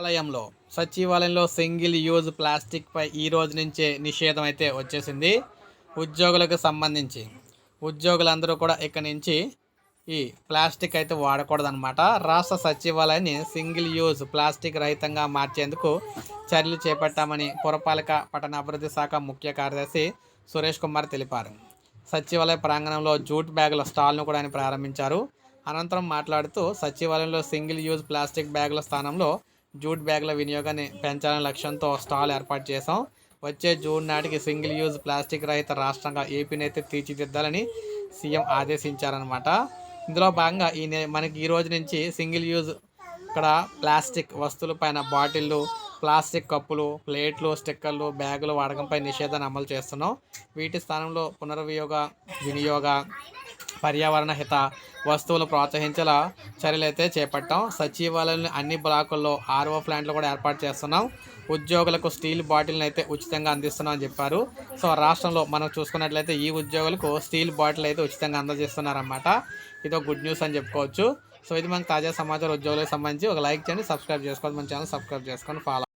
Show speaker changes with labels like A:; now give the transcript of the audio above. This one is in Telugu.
A: ఆలయంలో సచివాలయంలో సింగిల్ యూజ్ ప్లాస్టిక్ పై ఈ రోజు నుంచే నిషేధం అయితే వచ్చేసింది. ఉద్యోగులకు సంబంధించి. ఉద్యోగులందరూ కూడా ఇక్కడి నుంచి ఈ ప్లాస్టిక్ అయితే వాడకూడదనమాట రాష్ట్ర సచివాలయాన్ని సింగిల్ యూజ్ ప్లాస్టిక్ రహితంగా మార్చేందుకు చర్యలు చేపట్టామని పురపాలక పట్టణాభివృద్ధి శాఖ ముఖ్య కార్యదర్శి సురేష్ కుమార్ తెలిపారు. సచివాలయ ప్రాంగణంలో జూట్ బ్యాగుల స్టాల్ను కూడా ఆయన ప్రారంభించారు. అనంతరం మాట్లాడుతూ సచివాలయంలో సింగిల్ యూజ్ ప్లాస్టిక్ బ్యాగుల స్థానంలో జూట్ బ్యాగుల వినియోగాన్ని పెంచాలనే లక్ష్యంతో స్టాల్ ఏర్పాటు చేశాం. వచ్చే జూన్ నాటికి సింగిల్ యూజ్ ప్లాస్టిక్ రహిత రాష్ట్రంగా ఏపీని అయితే తీర్చిదిద్దాలని సీఎం ఆదేశించారనమాట ఇందులో భాగంగా ఈ మనకి ఈ రోజు నుంచి సింగిల్ యూజ్ ఇక్కడ ప్లాస్టిక్ వస్తువుల పైన బాటిళ్ళు ప్లాస్టిక్ కప్పులు ప్లేట్లు స్టిక్కర్లు బ్యాగులు వాడకంపై నిషేధాన్ని అమలు చేస్తున్నాం. వీటి స్థానంలో పునర్వియోగ వినియోగ పర్యావరణ హిత వస్తువులు ప్రోత్సహించేలా చర్యలైతే చేపట్టాం. సచివాలయంలోని అన్ని బ్లాకుల్లో ఆర్ఓ ప్లాంట్లు కూడా ఏర్పాటు చేస్తున్నాం. ఉద్యోగులకు స్టీల్ బాటిల్ని అయితే ఉచితంగా అందిస్తున్నాం అని చెప్పారు. సో రాష్ట్రంలో మనం చూసుకున్నట్లయితే ఈ ఉద్యోగులకు స్టీల్ బాటిల్ అయితే ఉచితంగా అందజేస్తున్నారన్నమాట. ఇదో గుడ్ న్యూస్ అని చెప్పుకోవచ్చు. సో ఇది మనకు తాజా సమాచారం. ఉద్యోగులకు సంబంధించి ఒక లైక్ చేయండి సబ్స్క్రైబ్ చేసుకోండి మన ఛానల్ సబ్స్క్రైబ్ చేసుకొని ఫాలో